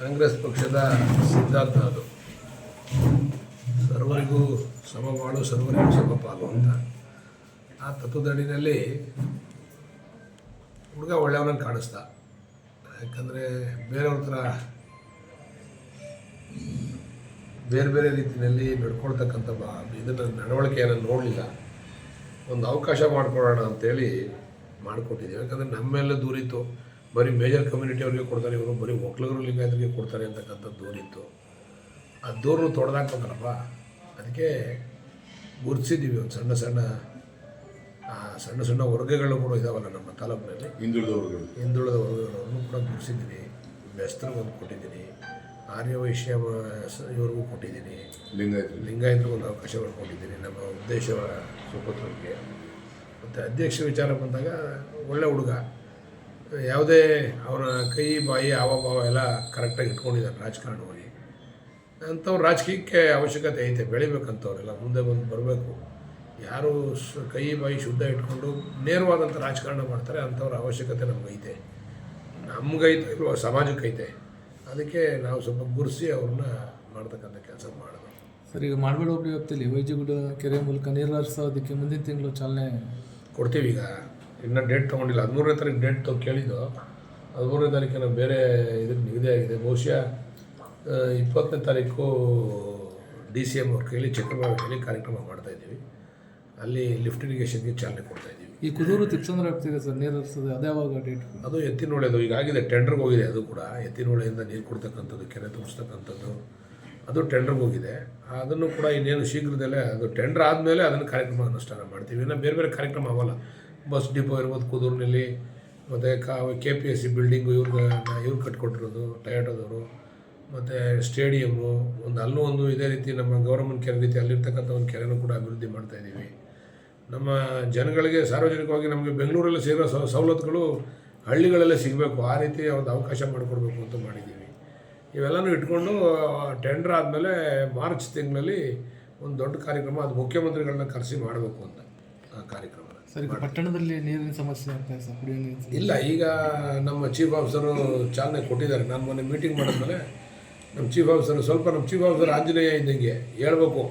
ಕಾಂಗ್ರೆಸ್ ಪಕ್ಷದ ಸಿದ್ಧಾಂತ ಅದು. ಸರ್ವರಿಗೂ ಸಮಬಾಳು ಸರ್ವರಿಗೂ ಸಮಪಾಲು ಅಂತ. ಆ ತತ್ವದಡಿನಲ್ಲಿ ಹುಡುಗ ಒಳ್ಳೆಯವನಂಗೆ ಕಾಣಿಸ್ತಾ. ಯಾಕಂದರೆ ಬೇರೆಯವ್ರ ಥರ ಬೇರೆ ಬೇರೆ ರೀತಿಯಲ್ಲಿ ನಡ್ಕೊಳ್ತಕ್ಕಂಥ ಇದನ್ನು ನಡವಳಿಕೆಯನ್ನು ನೋಡಲಿಲ್ಲ. ಒಂದು ಅವಕಾಶ ಮಾಡಿಕೊಡೋಣ ಅಂತೇಳಿ ಮಾಡಿಕೊಟ್ಟಿದ್ದೀವಿ. ಯಾಕಂದರೆ ನಮ್ಮೆಲ್ಲ ದೂರಿತ್ತು. ಬರೀ ಮೇಜರ್ ಕಮ್ಯುನಿಟಿ ಅವ್ರಿಗೆ ಕೊಡ್ತಾರೆ ಇವರು ಬರೀ ಒಕ್ಕಲಿಗರು ಲಿಂಗಾಯತರಿಗೆ ಕೊಡ್ತಾರೆ ಅಂತಕ್ಕಂಥ ದೂರಿತ್ತು ಆ ದೂರನ್ನು ತೊಡೆದಾಕ್ಬೇಕಲ್ಲಪ್ಪ ಅದಕ್ಕೆ ಗುರುತಿಸಿದ್ದೀವಿ ಒಂದು ಸಣ್ಣ ಸಣ್ಣ ಆ, ಸಣ್ಣ ಸಣ್ಣ ವರ್ಗಗಳು ಕೂಡ ಇದಾವಲ್ಲ ನಮ್ಮ ತಾಲೂಕಿನಲ್ಲಿ. ಹಿಂದುಳಿದ ವರ್ಗಗಳು. ಹಿಂದುಳಿದ ವರ್ಗಗಳನ್ನು ಕೂಡ ಗುರುತಿಸಿದ್ದೀನಿ. ಬೆಸ್ತರಿಗೆ ಒಂದು ಕೊಟ್ಟಿದ್ದೀನಿ. ಆರ್ಯ ವೈಶ್ಯ ಇವ್ರಿಗೂ ಕೊಟ್ಟಿದ್ದೀನಿ. ಲಿಂಗಾಯತರು. ಲಿಂಗಾಯತರಿಗೂ ಒಂದು ಅವಕಾಶಗಳು ಕೊಟ್ಟಿದ್ದೀನಿ ನಮ್ಮ ಉದ್ದೇಶ ಸುಪುತ್ರರಿಗೆ ಮತ್ತು ಅಧ್ಯಕ್ಷ ವಿಚಾರ ಬಂದಾಗ ಒಳ್ಳೆ ಹುಡುಗ. ಯಾವುದೇ ಅವರ ಕೈ ಬಾಯಿ ಹಾವಭಾವ ಎಲ್ಲ ಕರೆಕ್ಟಾಗಿ ಇಟ್ಕೊಂಡಿದ್ದಾರೆ ರಾಜಕಾರಣವಾಗಿ. ಅಂಥವ್ರು ರಾಜಕೀಯಕ್ಕೆ ಅವಶ್ಯಕತೆ ಐತೆ ಬೆಳಿಬೇಕಂಥವ್ರೆಲ್ಲ ಮುಂದೆ ಬಂದು ಬರಬೇಕು. ಯಾರು ಕೈ ಬಾಯಿ ಶುದ್ಧ ಇಟ್ಕೊಂಡು ನೇರವಾದಂಥ ರಾಜಕಾರಣ ಮಾಡ್ತಾರೆ ಅಂಥವ್ರ ಅವಶ್ಯಕತೆ ನಮಗೈತೆ ನಮಗೈತೆ ಇಲ್ವ ಸಮಾಜಕ್ಕೈತೆ. ಅದಕ್ಕೆ ನಾವು ಸ್ವಲ್ಪ ಗುರುಸಿ ಅವ್ರನ್ನ ಮಾಡ್ತಕ್ಕಂಥ ಕೆಲಸ ಮಾಡೋದು. ಸರ್ ಈಗ ಮಾಡಬೇಡ ವ್ಯಾಪ್ತಿಯಲ್ಲಿ ವೈಜಿಗುಡ ಕೆರೆ ಮೂಲಕ ನೀರು ಹರಿಸೋದಕ್ಕೆ ಮುಂದಿನ ತಿಂಗಳು ಚಾಲನೆ ಕೊಡ್ತೀವಿ ಈಗ. ಇನ್ನೂ ಡೇಟ್ ತೊಗೊಂಡಿಲ್ಲ. ಹದಿಮೂರನೇ ತಾರೀಕು ಡೇಟ್ ತೊಗೊ ಕೇಳಿದ್ದು. ಹದಿಮೂರನೇ ತಾರೀಕಿನ ಬೇರೆ ಇದಕ್ಕೆ ನಿಗದಿ ಆಗಿದೆ. ಬಹುಶಃ ಇಪ್ಪತ್ತನೇ ತಾರೀಕು ಡಿ ಸಿ ಎಂ ಅವ್ರ ಕೈಲಿ ಚಕ್ರಬಾವಿಯಲ್ಲಿ ಕಾರ್ಯಕ್ರಮ ಮಾಡ್ತಾಯಿದ್ದೀವಿ ಅಲ್ಲಿ ಲಿಫ್ಟ್ ಇರಿಗೇಷನ್ಗೆ ಚಾಲನೆ ಕೊಡ್ತಾಯಿದ್ದೀವಿ ಈ ಕುದೂರು ತಿಪ್ಸಂದ್ರ ಆಗ್ತಿದೆ ಸರ್ ನೀರು ಅದೇ ಯಾವಾಗ ಡೇಟ್ ಅದು ಎತ್ತಿನೊಳೆದು. ಈಗಾಗಿದೆ ಟೆಂಡರ್ಗೆ ಹೋಗಿದೆ ಅದು ಕೂಡ. ಎತ್ತಿನೊಳೆಯಿಂದ ನೀರು ಕೊಡ್ತಕ್ಕಂಥದ್ದು ಕೆರೆ ತುಂಬಿಸ್ತಕ್ಕಂಥದ್ದು ಅದು ಟೆಂಡರ್ಗೆ ಹೋಗಿದೆ. ಅದನ್ನು ಕೂಡ ಇನ್ನೇನು ಶೀಘ್ರದಲ್ಲೇ ಅದು ಟೆಂಡರ್ ಆದಮೇಲೆ ಅದನ್ನು ಕಾರ್ಯಕ್ರಮ ಅನುಷ್ಠಾನ ಮಾಡ್ತೀವಿ. ಇನ್ನು ಬೇರೆ ಬೇರೆ ಕಾರ್ಯಕ್ರಮ ಅವಲ್ಲ ಬಸ್ ಡಿಪೋ ಇರ್ಬೋದು, ಕುದೂರಿನಲ್ಲಿ. ಮತ್ತು ಕಾ K P S C building ಇವ್ರಿಗೆ, ಇವ್ರು ಕಟ್ಕೊಟ್ಟಿರೋದು ಟಯಾಟೋದವರು ಮತ್ತು ಸ್ಟೇಡಿಯಮ್ಮು ಒಂದು ಅಲ್ಲೂ ಒಂದು ಇದೇ ರೀತಿ ನಮ್ಮ ಗೌರ್ಮೆಂಟ್ ಕೆರೆ ರೀತಿ, ಅಲ್ಲಿರ್ತಕ್ಕಂಥ ಒಂದು ಕೆರೆನೂ ಕೂಡ ಅಭಿವೃದ್ಧಿ ಮಾಡ್ತಾಯಿದ್ದೀವಿ ನಮ್ಮ ಜನಗಳಿಗೆ, ಸಾರ್ವಜನಿಕವಾಗಿ ನಮಗೆ ಬೆಂಗಳೂರಲ್ಲಿ ಸೇರೋ ಸವಲತ್ತುಗಳು ಹಳ್ಳಿಗಳಲ್ಲೇ ಸಿಗಬೇಕು. ಆ ರೀತಿ ಒಂದು ಅವಕಾಶ ಮಾಡಿಕೊಡ್ಬೇಕು ಅಂತ ಮಾಡಿದ್ದೀವಿ. ಇವೆಲ್ಲನೂ ಇಟ್ಕೊಂಡು ಟೆಂಡರ್ ಆದಮೇಲೆ ಮಾರ್ಚ್ ತಿಂಗಳಲ್ಲಿ ಒಂದು ದೊಡ್ಡ ಕಾರ್ಯಕ್ರಮ, ಅದು ಮುಖ್ಯಮಂತ್ರಿಗಳನ್ನ ಕರೆಸಿ ಮಾಡಬೇಕು ಅಂತ. ಕಾರ್ಯಕ್ರಮ ಸರ್ ಈಗ ಪಟ್ಟಣದಲ್ಲಿ ನೀರಿನ ಸಮಸ್ಯೆ ಆಗ್ತಾ ಸರ್ ಕುಡಿಯೋ ಇಲ್ಲ ಈಗ ನಮ್ಮ ಚೀಫ್ ಆಫೀಸರು ಚಾಲನೆ ಕೊಟ್ಟಿದ್ದಾರೆ. ನಾನು ಮೊನ್ನೆ ಮೀಟಿಂಗ್ ಮಾಡಿದ್ಮೇಲೆ ನಮ್ಮ ಚೀಫ್ ಆಫೀಸರ್ ಸ್ವಲ್ಪ ನಮ್ಮ ಚೀಫ್ ಆಫೀಸರ್ ಆಂಜನೇಯ ಇದ್ದಂಗೆ ಹೇಳ್ಬೇಕು.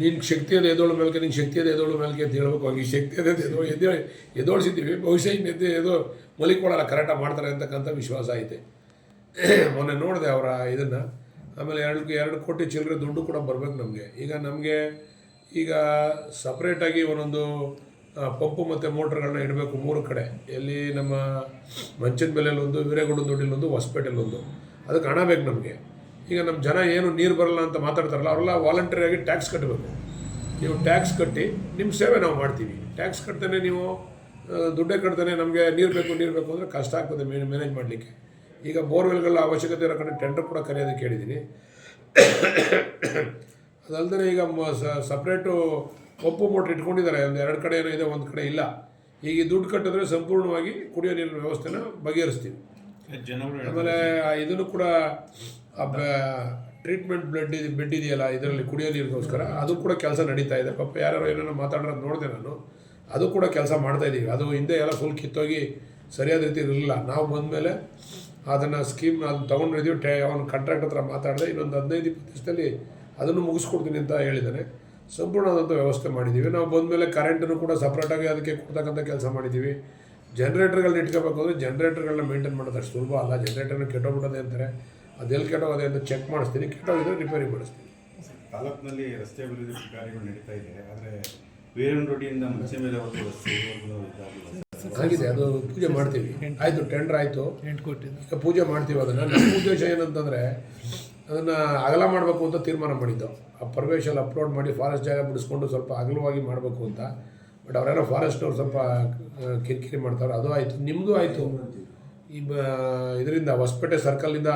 ನಿನ್ನ ಶಕ್ತಿ ಅದು ಎದೋಳ ಮೇಲ್ಕೆ ನಿನ್ನ ಶಕ್ತಿ ಅದು ಎದೋಳ ಮೇಲ್ಕೆ ಅಂತ ಹೇಳ್ಬೇಕು. ಹಾಗೆ ಶಕ್ತಿ ಅದೇ ಎದೋ ಎದ್ದು ಎದೋಳಿಸಿದ್ದೀವಿ. ಬಹುಶಃ ಇನ್ನು ಎದ್ದು ಎದೋ ಮಲಿಕೊಳ್ಳಲ್ಲ ಕರೆಕ್ಟಾಗಿ ಮಾಡ್ತಾರೆ ಅಂತಕ್ಕಂಥ ವಿಶ್ವಾಸ ಐತೆ. ಮೊನ್ನೆ ನೋಡಿದೆ ಅವರ ಇದನ್ನು. ಆಮೇಲೆ ಎರಡು ಎರಡು ಕೋಟಿ ಚಿಲ್ಲರೆ ದುಡ್ಡು ಕೂಡ ಬರಬೇಕು ನಮಗೆ. ಈಗ ನಮಗೆ ಈಗ ಸಪ್ರೇಟಾಗಿ ಒಂದೊಂದು ಪಂಪು ಮತ್ತು ಮೋಟ್ರ್ಗಳನ್ನ ಇಡಬೇಕು ಮೂರು ಕಡೆ. ಎಲ್ಲಿ ನಮ್ಮ ಮಂಚದ ಬೆಲೆಯಲ್ಲಿ ಒಂದು ವೀರೇಗೌಡ ದೊಡ್ಡಿಲೊಂದು ಹೊಸಪೇಟೆಲ್ಲೊಂದು ಅದಕ್ಕೆ ಹಣ ಬೇಕು ನಮಗೆ. ಈಗ ನಮ್ಮ ಜನ ಏನು ನೀರು ಬರಲ್ಲ ಅಂತ ಮಾತಾಡ್ತಾರಲ್ಲ, ಅವರೆಲ್ಲ ವಾಲಂಟರಿಯಾಗಿ ಟ್ಯಾಕ್ಸ್ ಕಟ್ಟಬೇಕು ನೀವು ಟ್ಯಾಕ್ಸ್ ಕಟ್ಟಿ ನಿಮ್ಮ ಸೇವೆ ನಾವು ಮಾಡ್ತೀವಿ. ಟ್ಯಾಕ್ಸ್ ಕಟ್ತಾನೆ ನೀವು ದುಡ್ಡೇ ಕಟ್ತಾನೆ, ನಮಗೆ ನೀರು ಬೇಕು ನೀರು ಬೇಕು ಅಂದರೆ ಕಷ್ಟ ಆಗ್ತದೆ ಮೇನ್ ಮ್ಯಾನೇಜ್ ಮಾಡಲಿಕ್ಕೆ. ಈಗ ಬೋರ್ವೆಲ್ಗಳ ಅವಶ್ಯಕತೆ ಇರೋ ಕಡೆ ಟೆಂಡರ್ ಕೂಡ ಕರೆಯೋದಕ್ಕೆ ಹೇಳಿದ್ದೀನಿ ಅದಲ್ಲದೆ ಈಗ ಸಪ್ರೇಟು ಒಪ್ಪು ಮೋಟ್ರ್ ಇಟ್ಕೊಂಡಿದ್ದಾರೆ. ಒಂದು ಎರಡು ಕಡೆ ಏನೋ ಇದೆ ಒಂದು ಕಡೆ ಇಲ್ಲ. ಈಗ ಈ ದುಡ್ಡು ಕಟ್ಟಿದ್ರೆ ಸಂಪೂರ್ಣವಾಗಿ ಕುಡಿಯೋ ನೀರಿನ ವ್ಯವಸ್ಥೆನ ಬಗೆಹರಿಸ್ತೀವಿ. ಆಮೇಲೆ ಇದನ್ನು ಕೂಡ ಟ್ರೀಟ್ಮೆಂಟ್ ಬ್ಲಡ್ ಇದು ಬೆಡ್ ಇದೆಯಲ್ಲ ಇದರಲ್ಲಿ ಕುಡಿಯೋ ನೀರಿಗೋಸ್ಕರ ಅದು ಕೂಡ ಕೆಲಸ ನಡೀತಾ ಇದೆ. ಪಾಪ ಯಾರು ಏನೇನೋ ಮಾತಾಡೋದು ನೋಡಿದೆ ನಾನು. ಅದು ಕೂಡ ಕೆಲಸ ಮಾಡ್ತಾ ಇದ್ದೀವಿ ಅದು ಹಿಂದೆ ಎಲ್ಲ ಫುಲ್ ಕಿತ್ತೋಗಿ ಸರಿಯಾದ ರೀತಿ ಇರಲಿಲ್ಲ. ನಾವು ಬಂದಮೇಲೆ ಅದನ್ನು ಸ್ಕೀಮ್ ಅದನ್ನ ತೊಗೊಂಡಿದ್ದೀವಿ ಟೇ ಅವನ ಕಾಂಟ್ರಾಕ್ಟ್ ಹತ್ರ ಮಾತಾಡಿದೆ ಇನ್ನೊಂದು ಹದಿನೈದು ಇಪ್ಪತ್ತು ದಿವಸದಲ್ಲಿ ಅದನ್ನು ಮುಗಿಸ್ಕೊಡ್ತೀನಿ ಅಂತ ಹೇಳಿದ್ದಾನೆ ಸಂಪೂರ್ಣವಾದಂಥ ವ್ಯವಸ್ಥೆ ಮಾಡಿದ್ದೀವಿ ನಾವು ಬಂದಮೇಲೆ ಕರೆಂಟನ್ನು ಕೂಡ ಸಪ್ರೇಟಾಗಿ ಅದಕ್ಕೆ ಕೊಡ್ತಕ್ಕಂಥ ಕೆಲಸ ಮಾಡಿದ್ದೀವಿ ಜನ್ರೇಟರ್ಗಳನ್ನ ಇಟ್ಕೋಬೇಕು ಅಂದರೆ ಜನ್ರೇಟರ್ಗಳನ್ನ ಮೇಂಟೈನ್ ಮಾಡೋದು ಅಷ್ಟು ಸುಲಭ ಅಲ್ಲ. ಜನ್ರೇಟರ್ನ ಕೆಟ್ಟೋಗ್ಬಿಡೋದೆ ಅಂತಾರೆ. ಅದೆಲ್ಲಿ ಕೆಟ್ಟೋಗೋದೆ ಅಂತ ಚೆಕ್ ಮಾಡಿಸ್ತೀನಿ. ಕೆಟ್ಟೋಗಿದ್ರೆ ರಿಪೇರಿ ಮಾಡಿಸ್ತೀನಿ. ತಾಲೂಕಿನಲ್ಲಿ ರಸ್ತೆ ಅಭಿವೃದ್ಧಿ ಕಾರ್ಯಗಳು ನಡೀತಾ ಇದೆ. ಆದರೆ ವೀರನ್ ರೋಡಿಯಿಂದ ಮುಂಚೆ ಮೇಲೆ ಒಂದು ಆಗಿದೆ. ಅದು ಪೂಜೆ ಮಾಡ್ತೀವಿ. ಆಯಿತು ಟೆಂಡರ್ ಆಯಿತು. ಎಂಟು ಕೋಟಿ. ಈಗ ಪೂಜೆ ಮಾಡ್ತೀವಿ ಅದನ್ನು. ನಮ್ಮ ಉದ್ದೇಶ ಏನಂತಂದರೆ ಅದನ್ನು ಅಗಲ ಮಾಡಬೇಕು ಅಂತ ತೀರ್ಮಾನ ಮಾಡಿದ್ದು. ಆ ಪರ್ವೇಶಲ್ಲಿ ಅಪ್ಲೋಡ್ ಮಾಡಿ ಫಾರೆಸ್ಟ್ ಜಾಗ ಬಿಡಿಸ್ಕೊಂಡು ಸ್ವಲ್ಪ ಅಗಲವಾಗಿ ಮಾಡಬೇಕು ಅಂತ. ಬಟ್ ಅವರೆಲ್ಲ ಫಾರೆಸ್ಟ್ನವ್ರು ಸ್ವಲ್ಪ ಕಿರಿಕಿರಿ ಮಾಡ್ತಾರೆ. ಅದು ಆಯಿತು. ನಿಮ್ಮದು ಆಯಿತು. ಈ ಬ ಇದರಿಂದ ಹೊಸಪೇಟೆ ಸರ್ಕಲಿಂದ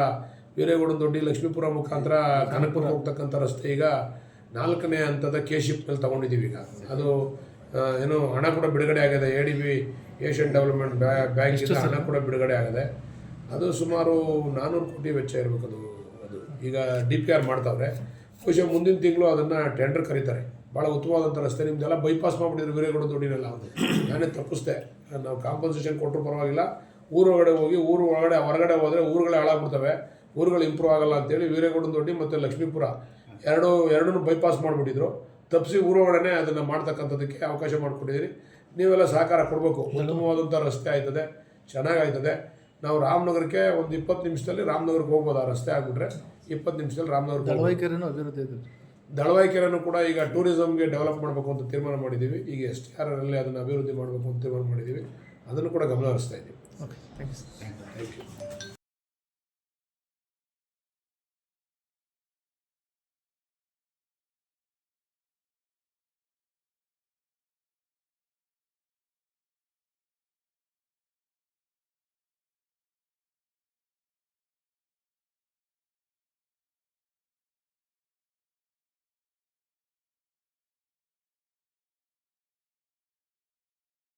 ವೀರೇಗೌಡ ದೊಡ್ಡಿ ಲಕ್ಷ್ಮೀಪುರ ಮುಖಾಂತರ ಕನಕಪುರ ಹೋಗ್ತಕ್ಕಂಥ ರಸ್ತೆ ಈಗ ನಾಲ್ಕನೇ ಹಂತದ ಕೆ ಶಿಪ್ನಲ್ಲಿ ತೊಗೊಂಡಿದ್ದೀವಿ ಈಗ. ಅದು ಏನು ಹಣ ಕೂಡ ಬಿಡುಗಡೆ ಆಗಿದೆ. A D B Asian development ಬ್ಯಾಂಕಿಂದ ಹಣ ಕೂಡ ಬಿಡುಗಡೆ ಆಗಿದೆ. ಅದು ಸುಮಾರು ನಾನ್ನೂರು ಕೋಟಿ ವೆಚ್ಚ ಇರಬೇಕು ಅದು. ಈಗ ಡಿ ಪಿ ಆರ್ ಮಾಡ್ತಾವ್ರೆ. ಬಹುಶಃ ಮುಂದಿನ ತಿಂಗಳು ಅದನ್ನು ಟೆಂಡರ್ ಕರೀತಾರೆ. ಭಾಳ ಉತ್ತಮವಾದಂಥ ರಸ್ತೆ ನಿಮ್ದೆಲ್ಲ ಬೈಪಾಸ್ ಮಾಡಿಬಿಟ್ಟಿದ್ರು ವೀರೇಗೌಡ ಅವನು ನಾನೇ ತಪ್ಪಿಸ್ದೆ. ನಾವು ಕಾಂಪನ್ಸೇಷನ್ ಕೊಟ್ಟರು ಪರವಾಗಿಲ್ಲ. ಊರೊಳಗಡೆ ಹೋಗಿ, ಊರು ಒಳಗಡೆ, ಹೊರಗಡೆ ಹೋದರೆ ಊರುಗಳೇ ಹಾಳಾಗ್ಬಿಡ್ತವೆ. ಊರುಗಳು ಇಂಪ್ರೂವ್ ಆಗಲ್ಲ ಅಂತೇಳಿ ವೀರೇಗೌಡನ ದೊಡ್ಡಿ ಮತ್ತು ಲಕ್ಷ್ಮೀಪುರ ಎರಡು, ಎರಡನ್ನು ಬೈಪಾಸ್ ಮಾಡಿಬಿಟ್ಟಿದ್ರು. ತಪ್ಪಿಸಿ ಊರೊಳಗಡೆ ಅದನ್ನು ಮಾಡ್ತಕ್ಕಂಥದ್ದಕ್ಕೆ ಅವಕಾಶ ಮಾಡಿಕೊಟ್ಟಿದ್ದೀರಿ ನೀವೆಲ್ಲ ಸಹಕಾರ ಕೊಡಬೇಕು. ಉತ್ತಮವಾದಂಥ ರಸ್ತೆ ಆಯ್ತದೆ. ಚೆನ್ನಾಗಾಯ್ತದೆ. ನಾವು ರಾಮನಗರಕ್ಕೆ ಒಂದು ಇಪ್ಪತ್ತು ನಿಮಿಷದಲ್ಲಿ ರಾಮನಗರಕ್ಕೆ ಹೋಗ್ಬೋದು ಆ ರಸ್ತೆ ಆಗ್ಬಿಟ್ರೆ. ಇಪ್ಪತ್ತು ನಿಮಿಷದಲ್ಲಿ ರಾಮನವರ ದಳವಾಯಿಕೆರೆನೂ ದಳವಾಯಿ ಕೆರೆನೂ ಅಭಿವೃದ್ಧಿ ಇದೆ ದಳವಾಯಿಕೆರೆನೂ ಕೂಡ ಈಗ ಟೂರಿಸಮ್ಗೆ ಡೆವಲಪ್ ಮಾಡಬೇಕು ಅಂತ ತೀರ್ಮಾನ ಮಾಡಿದ್ದೀವಿ ಈಗ ಎಸ್ ಟಿ ಆರ್ ಅಲ್ಲಿ ಅದನ್ನು ಅಭಿವೃದ್ಧಿ ಮಾಡಬೇಕು ಅಂತ ತೀರ್ಮಾನ ಮಾಡಿದ್ದೀವಿ ಅದನ್ನು ಕೂಡ ಗಮನ ಹರಿಸ್ತಾ ಇದ್ದೀವಿ okay thank you thank you